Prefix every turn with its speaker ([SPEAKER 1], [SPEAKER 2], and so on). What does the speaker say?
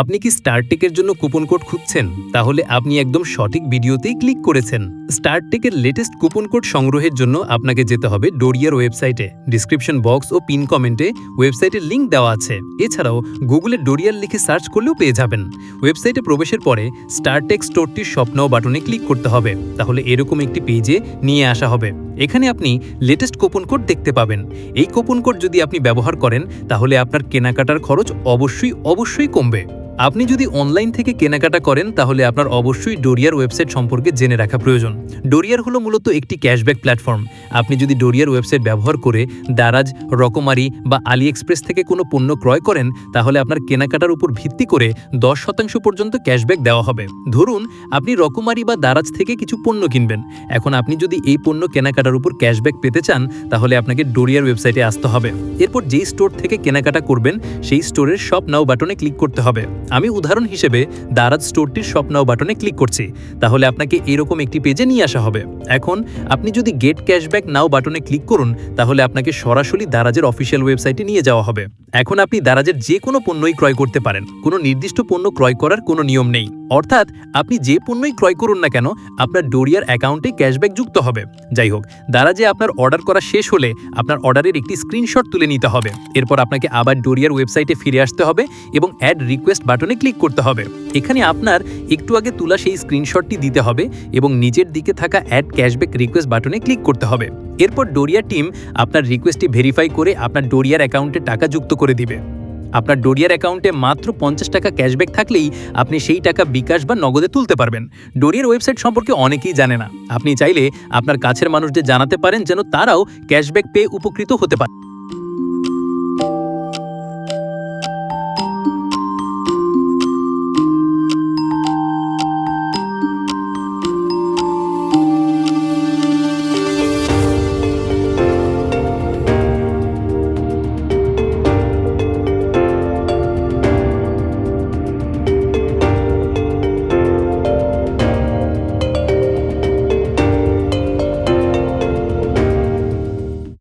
[SPEAKER 1] আপনি কি স্টারটেকের জন্য কুপন কোড খুঁজছেন? তাহলে আপনি একদম সঠিক ভিডিওতেই ক্লিক করেছেন। স্টারটেকের লেটেস্ট কুপন কোড সংগ্রহের জন্য আপনাকে যেতে হবে ডোরিয়ার ওয়েবসাইটে ডিসক্রিপশন বক্স ও পিন কমেন্টে ওয়েবসাইটের লিঙ্ক দেওয়া আছে। এছাড়াও গুগলে ডোরিয়ার লিখে সার্চ করলেও পেয়ে যাবেন। ওয়েবসাইটে প্রবেশের পরে স্টারটেক স্টোরটির স্বপ্ন বাটনে ক্লিক করতে হবে। তাহলে এরকম একটি পেজে নিয়ে আসা হবে। এখানে আপনি লেটেস্ট কুপন কোড দেখতে পাবেন। এই কুপন কোড যদি আপনি ব্যবহার করেন, তাহলে আপনার কেনাকাটার খরচ অবশ্যই অবশ্যই কমবে। আপনি যদি অনলাইন থেকে কেনাকাটা করেন, তাহলে আপনার অবশ্যই ডোরিয়ার ওয়েবসাইট সম্পর্কে জেনে রাখা প্রয়োজন। ডোরিয়ার হলো মূলত একটি ক্যাশব্যাক প্ল্যাটফর্ম আপনি যদি ডোরিয়ার ওয়েবসাইট ব্যবহার করে দারাজ, রকমারি বা আলি এক্সপ্রেস থেকে কোনো পণ্য ক্রয় করেন, তাহলে আপনার কেনাকাটার উপর ভিত্তি করে দশ শতাংশ পর্যন্ত ক্যাশব্যাক দেওয়া হবে। ধরুন, আপনি রকমারি বা দারাজ থেকে কিছু পণ্য কিনবেন। এখন আপনি যদি এই পণ্য কেনাকাটার উপর ক্যাশব্যাক পেতে চান, তাহলে আপনাকে ডোরিয়ার ওয়েবসাইটে আসতে হবে। এরপর যেই স্টোর থেকে কেনাকাটা করবেন, সেই স্টোরের শপ নাও বাটনে ক্লিক করতে হবে। আমি উদাহরণ হিসেবে দারাজ স্টোরটির স্বপ্নাও বাটনে ক্লিক করছি, তাহলে আপনাকে এরকম একটি পেজে নিয়ে আসা হবে। এখন আপনি যদি গেট ক্যাশব্যাক নাও বাটনে ক্লিক করুন, তাহলে আপনাকে সরাসরি দারাজের অফিসিয়াল ওয়েবসাইটে নিয়ে যাওয়া হবে। এখন আপনি দারাজের যে কোনো পণ্যই ক্রয় করতে পারেন। কোনো নির্দিষ্ট পণ্য ক্রয় করার কোনো নিয়ম নেই। অর্থাৎ আপনি যে পণ্যই ক্রয় করুন না কেন, আপনার ডোরিয়ার অ্যাকাউন্টে ক্যাশব্যাক যুক্ত হবে। যাই হোক, দ্বারা যে আপনার অর্ডার করা শেষ হলে আপনার অর্ডারের একটি স্ক্রিনশট তুলে নিতে হবে। এরপর আপনাকে আবার ডোরিয়ার ওয়েবসাইটে ফিরে আসতে হবে এবং অ্যাড রিকোয়েস্ট বাটনে ক্লিক করতে হবে। এখানে আপনার একটু আগে তোলা সেই স্ক্রিনশটটি দিতে হবে এবং নিচের দিকে থাকা অ্যাড ক্যাশব্যাক রিকোয়েস্ট বাটনে ক্লিক করতে হবে। এরপর ডোরিয়া টিম আপনার রিকোয়েস্টটি ভেরিফাই করে আপনার ডোরিয়ার অ্যাকাউন্টে টাকা যুক্ত করে দিবে। আপনার ডোরিয়ার অ্যাকাউন্টে মাত্র পঞ্চাশ টাকা ক্যাশব্যাক থাকলেই আপনি সেই টাকা বিকাশ বা নগদে তুলতে পারবেন। ডোরিয়ার ওয়েবসাইট সম্পর্কে অনেকেই জানে না। আপনি চাইলে আপনার কাছের মানুষদের জানাতে পারেন যেন তারাও ক্যাশব্যাক পেয়ে উপকৃত হতে পারে।